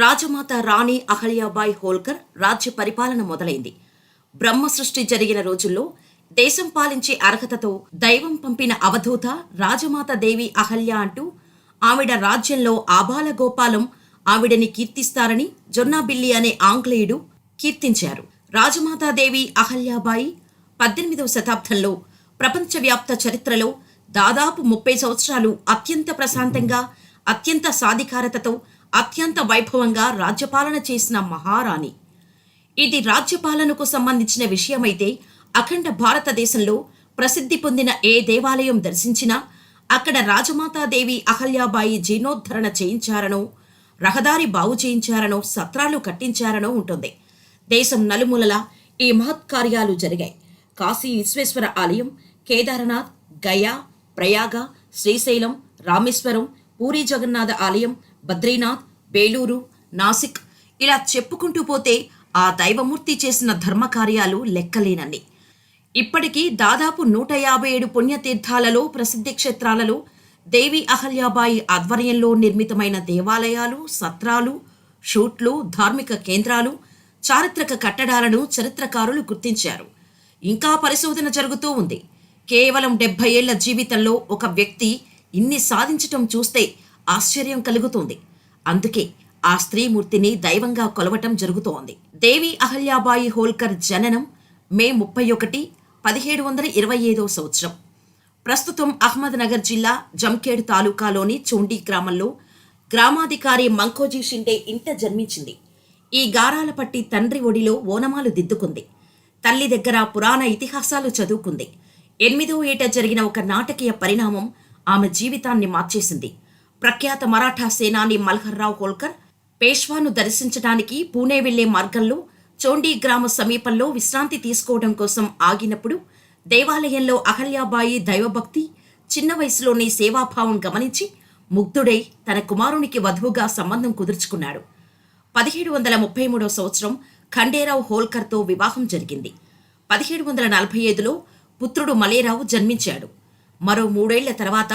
రాజమాత రాణి అహల్యాబాయ్ హోల్కర్ రాజ్య పరిపాలన మొదలైంది. బ్రహ్మ సృష్టి జరిగిన రోజుల్లో దేశం పాలించే అర్హతతో దైవం పంపిన అవధూత రాజమాత దేవి అహల్య అంటూ ఆవిడ రాజ్యంలో ఆబాల గోపాలం ఆవిడని కీర్తిస్తారని జొన్నాబిల్లి అనే ఆంగ్లేయుడు కీర్తించారు. రాజమాతాదేవి అహల్యాబాయి పద్దెనిమిదవ శతాబ్దంలో ప్రపంచవ్యాప్త చరిత్రలో దాదాపు ముప్పై సంవత్సరాలు అత్యంత ప్రశాంతంగా అత్యంత సాధికారతతో అత్యంత వైభవంగా రాజ్యపాలన చేసిన మహారాణి. ఇది రాజ్యపాలనకు సంబంధించిన విషయమైతే అఖండ భారతదేశంలో ప్రసిద్ధి పొందిన ఏ దేవాలయం దర్శించినా అక్కడ రాజమాతాదేవి అహల్యాబాయి జీర్ణోద్ధరణ చేయించారనో రహదారి బాగు చేయించారనో సత్రాలు కట్టించారనో ఉంటుంది. దేశం నలుమూలలా ఈ మహత్కార్యాలు జరిగాయి. కాశీ విశ్వేశ్వర ఆలయం కేదారనాథ్ గయా ప్రయాగ శ్రీశైలం రామేశ్వరం పూరి జగన్నాథ ఆలయం బద్రీనాథ్ బేలూరు నాసిక్ ఇలా చెప్పుకుంటూ పోతే ఆ దైవమూర్తి చేసిన ధర్మకార్యాలు లెక్కలేనన్ని. ఇప్పటికీ దాదాపు నూట యాభై ఏడు పుణ్యతీర్థాలలో ప్రసిద్ధి క్షేత్రాలలో దేవి అహల్యాబాయి ఆధ్వర్యంలో నిర్మితమైన దేవాలయాలు సత్రాలు షూట్లు ధార్మిక కేంద్రాలు చారిత్రక కట్టడాలను చరిత్రకారులు గుర్తించారు. ఇంకా పరిశోధన జరుగుతూ ఉంది. కేవలం డెబ్బై ఏళ్ళ జీవితంలో ఒక వ్యక్తి ఇన్ని సాధించటం చూస్తే ఆశ్చర్యం కలుగుతుంది. అందుకే ఆ స్త్రీమూర్తిని దైవంగా కొలవటం జరుగుతోంది. దేవి అహల్యాబాయి హోల్కర్ జననం మే ముప్పై ఒకటి పదిహేడు వందల ఇరవై ఐదో సంవత్సరం. ప్రస్తుతం అహ్మద్నగర్ జిల్లా జంకేడ్ తాలూకాలోని చోండి గ్రామంలో గ్రామాధికారి మంకోజీ షిండే ఇంట జన్మించింది. ఈ గారాలపట్టి తండ్రి ఒడిలో ఓనమాలు దిద్దుకుంది. తల్లి దగ్గర పురాణ ఇతిహాసాలు చదువుకుంది. ఎనిమిదో ఏట జరిగిన ఒక నాటకీయ పరిణామం ఆమె జీవితాన్ని మార్చేసింది. ప్రఖ్యాత మరాఠా సేనాని మల్హర్రావు హోల్కర్ పేష్వాను దర్శించడానికి పూణే వెళ్ళే మార్గంలో చోండి గ్రామ సమీపంలో విశ్రాంతి తీసుకోవడం కోసం ఆగినప్పుడు దేవాలయంలో అహల్యాబాయి దైవభక్తి చిన్న వయసులోని సేవాభావం గమనించి ముగ్ధుడై తన కుమారునికి వధువుగా సంబంధం కుదుర్చుకున్నాడు. పదిహేడు వందల ముప్పై మూడో సంవత్సరం ఖండేరావు హోల్కర్తో వివాహం జరిగింది. పదిహేడు వందల నలభై ఐదులో పుత్రుడు మలేరావు జన్మించాడు. మరో మూడేళ్ళ తర్వాత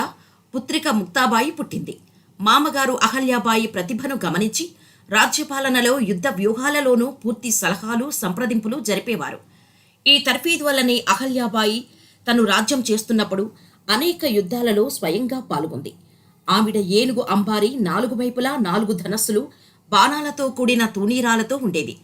పుత్రిక ముక్తాబాయి పుట్టింది. మామగారు అహల్యాబాయి ప్రతిభను గమనించి రాజ్యపాలనలో యుద్ధ వ్యూహాలలోనూ పూర్తి సలహాలు సంప్రదింపులు జరిపేవారు. ఈ తర్ఫీదు వల్లనే అహల్యాబాయి తను రాజ్యం చేస్తున్నప్పుడు అనేక యుద్ధాలలో స్వయంగా పాల్గొంది. ఆవిడ ఏనుగు అంబారి నాలుగు వైపులా నాలుగు ధనస్సులు బాణాలతో కూడిన తూనీరాలతో ఉండేది.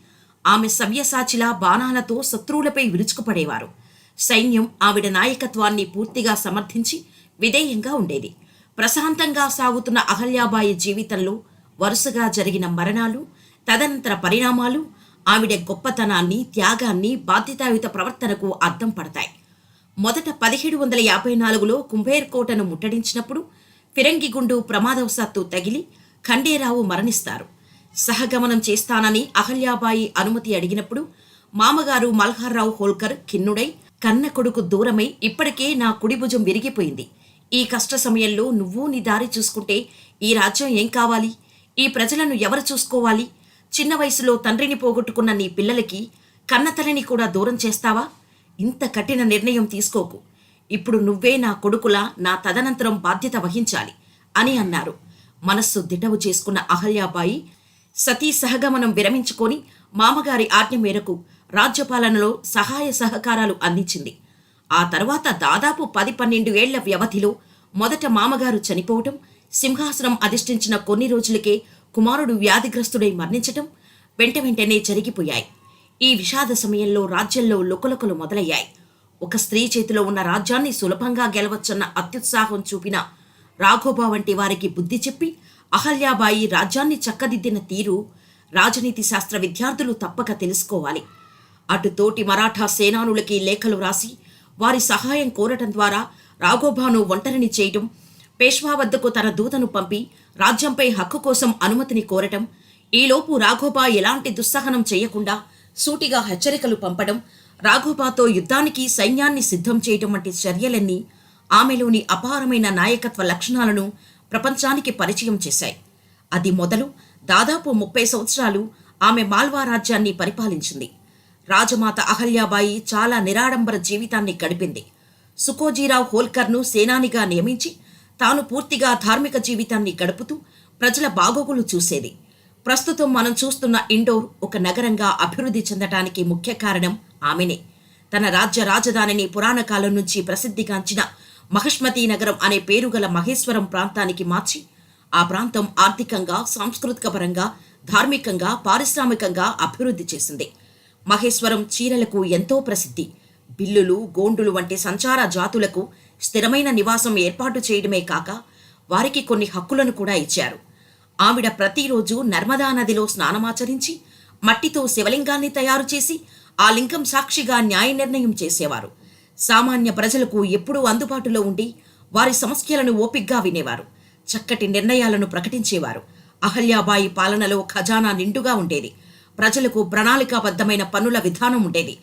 ఆమె సవ్యసాచిలా బాణాలతో శత్రువులపై విరుచుకుపడేవారు. సైన్యం ఆవిడ నాయకత్వాన్ని పూర్తిగా సమర్థించి విధేయంగా ఉండేది. ప్రశాంతంగా సాగుతున్న అహల్యాబాయి జీవితంలో వరుసగా జరిగిన మరణాలు తదనంతర పరిణామాలు ఆవిడ గొప్పతనాన్ని త్యాగాన్ని బాధ్యతాయుత ప్రవర్తనకు అద్దం పడతాయి. మొదట పదిహేడు వందల యాభై నాలుగులో కుంభేర్ కోటను ముట్టడించినప్పుడు ఫిరంగిగుండు ప్రమాదవశాత్తు తగిలి ఖండేరావు మరణిస్తారు. సహగమనం చేస్తానని అహల్యాబాయి అనుమతి అడిగినప్పుడు మామగారు మల్హార్రావు హోల్కర్ ఖిన్నుడై కన్న కొడుకు దూరమై ఇప్పటికే నా కుడి భుజం విరిగిపోయింది. ఈ కష్ట సమయంలో నువ్వు నీ దారి చూసుకుంటే ఈ రాజ్యం ఏం కావాలి? ఈ ప్రజలను ఎవరు చూసుకోవాలి? చిన్న వయసులో తండ్రిని పోగొట్టుకున్న నీ పిల్లలకి కన్నతల్లిని కూడా దూరం చేస్తావా? ఇంత కఠిన నిర్ణయం తీసుకోకు. ఇప్పుడు నువ్వే నా కొడుకులా నా తదనంతరం బాధ్యత వహించాలి అని అన్నారు. మనస్సు దిటవు చేసుకున్న అహల్యాబాయి సతీ సహగమనం విరమించుకొని మామగారి ఆజ్ఞ మేరకు రాజ్యపాలనలో సహాయ సహకారాలు అందించింది. ఆ తర్వాత దాదాపు పది పన్నెండు ఏళ్ళ వ్యవధిలో మొదట మామగారు చనిపోవటం సింహాసనం అధిష్ఠించిన కొన్ని రోజులకే కుమారుడు వ్యాధిగ్రస్తుడై మరణించటం వెంట వెంటనే జరిగిపోయాయి. ఈ విషాద సమయంలో రాజ్యంలో లుకలుకలు మొదలయ్యాయి. ఒక స్త్రీ చేతిలో ఉన్న రాజ్యాన్ని సులభంగా గెలవచ్చన్న అత్యుత్సాహం చూపిన రాఘోబా వంటి వారికి బుద్ధి చెప్పి అహల్యాబాయి రాజ్యాన్ని చక్కదిద్దిన తీరు రాజనీతి శాస్త్ర విద్యార్థులు తప్పక తెలుసుకోవాలి. అటు తోటి మరాఠా సేనానులకి లేఖలు రాసి వారి సహాయం కోరటం ద్వారా రాఘోబాను ఒంటరిని చేయటం పేష్వా వద్దకు తన దూతను పంపి రాజ్యంపై హక్కు కోసం అనుమతిని కోరటం ఈలోపు రాఘోబా ఎలాంటి దుస్సహనం చేయకుండా సూటిగా హెచ్చరికలు పంపడం రాఘోబాతో యుద్ధానికి సైన్యాన్ని సిద్ధం చేయటం వంటి చర్యలన్నీ ఆమెలోని అపారమైన నాయకత్వ లక్షణాలను ప్రపంచానికి పరిచయం చేశాయి. అది మొదలు దాదాపు ముప్పై సంవత్సరాలు ఆమె మాల్వా రాజ్యాన్ని పరిపాలించింది. రాజమాత అహల్యాబాయి చాలా నిరాడంబర జీవితాన్ని గడిపింది. సుకోజీరావు హోల్కర్ను సేనానిగా నియమించి తాను పూర్తిగా ధార్మిక జీవితాన్ని గడుపుతూ ప్రజల బాగోగులు చూసేది. ప్రస్తుతం మనం చూస్తున్న ఇండోర్ ఒక నగరంగా అభివృద్ధి చెందటానికి ముఖ్య కారణం ఆమెనే. తన రాజ్య రాజధానిని పురాణ కాలం నుంచి ప్రసిద్ధిగాంచిన మహిష్మతి నగరం అనే పేరు గల మహేశ్వరం ప్రాంతానికి మార్చి ఆ ప్రాంతం ఆర్థికంగా సాంస్కృతిక పరంగా ధార్మికంగా పారిశ్రామికంగా అభివృద్ధి చేసింది. మహేశ్వరం చీరలకు ఎంతో ప్రసిద్ధి. బిల్లులు గోండులు వంటి సంచార జాతులకు స్థిరమైన నివాసం ఏర్పాటు చేయడమే కాక వారికి కొన్ని హక్కులను కూడా ఇచ్చారు. ఆవిడ ప్రతిరోజు నర్మదా నదిలో స్నానమాచరించి మట్టితో శివలింగాన్ని తయారు చేసి ఆ లింగం సాక్షిగా న్యాయ నిర్ణయం చేసేవారు. సామాన్య ప్రజలకు ఎప్పుడూ అందుబాటులో ఉండి వారి సమస్యలను ఓపిగ్గా వినేవారు. చక్కటి నిర్ణయాలను ప్రకటించేవారు. అహల్యాబాయి పాలనలో ఖజానా నిండుగా ఉండేది. ప్రజలకు ప్రణాళికాబద్ధమైన పన్నుల విధానం ఉండేది.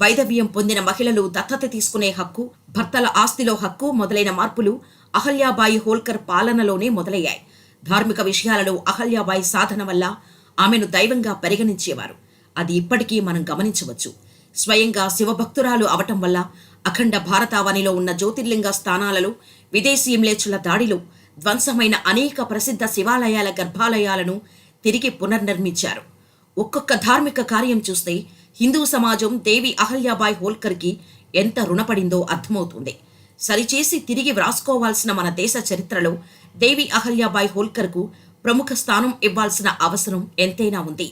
వైదవ్యం పొందిన మహిళలు దత్తత తీసుకునే హక్కు భర్తల ఆస్తిలో హక్కు మొదలైన మార్పులు అహల్యాబాయి హోల్కర్ పాలనలోనే మొదలయ్యాయి. ధార్మిక విషయాలలో అహల్యాబాయి సాధన వల్ల ఆమెను దైవంగా పరిగణించేవారు. అది ఇప్పటికీ మనం గమనించవచ్చు. స్వయంగా శివభక్తురాలు అవటం వల్ల అఖండ భారతావనిలో ఉన్న జ్యోతిర్లింగ స్థానాలలో విదేశీ మ్లేచ్చుల దాడిలో ధ్వంసమైన అనేక ప్రసిద్ధ శివాలయాల గర్భాలయాలను తిరిగి పునర్నిర్మించారు. ఒక్కొక్క ధార్మిక కార్యం చూస్తే హిందూ సమాజం దేవి అహల్యాబాయ్ హోల్కర్కి ఎంత రుణపడిందో అర్థమవుతుంది. సరిచేసి తిరిగి వ్రాసుకోవాల్సిన మన దేశ చరిత్రలో దేవి అహల్యాబాయ్ హోల్కర్కు ప్రముఖ స్థానం ఇవ్వాల్సిన అవసరం ఎంతైనా ఉంది.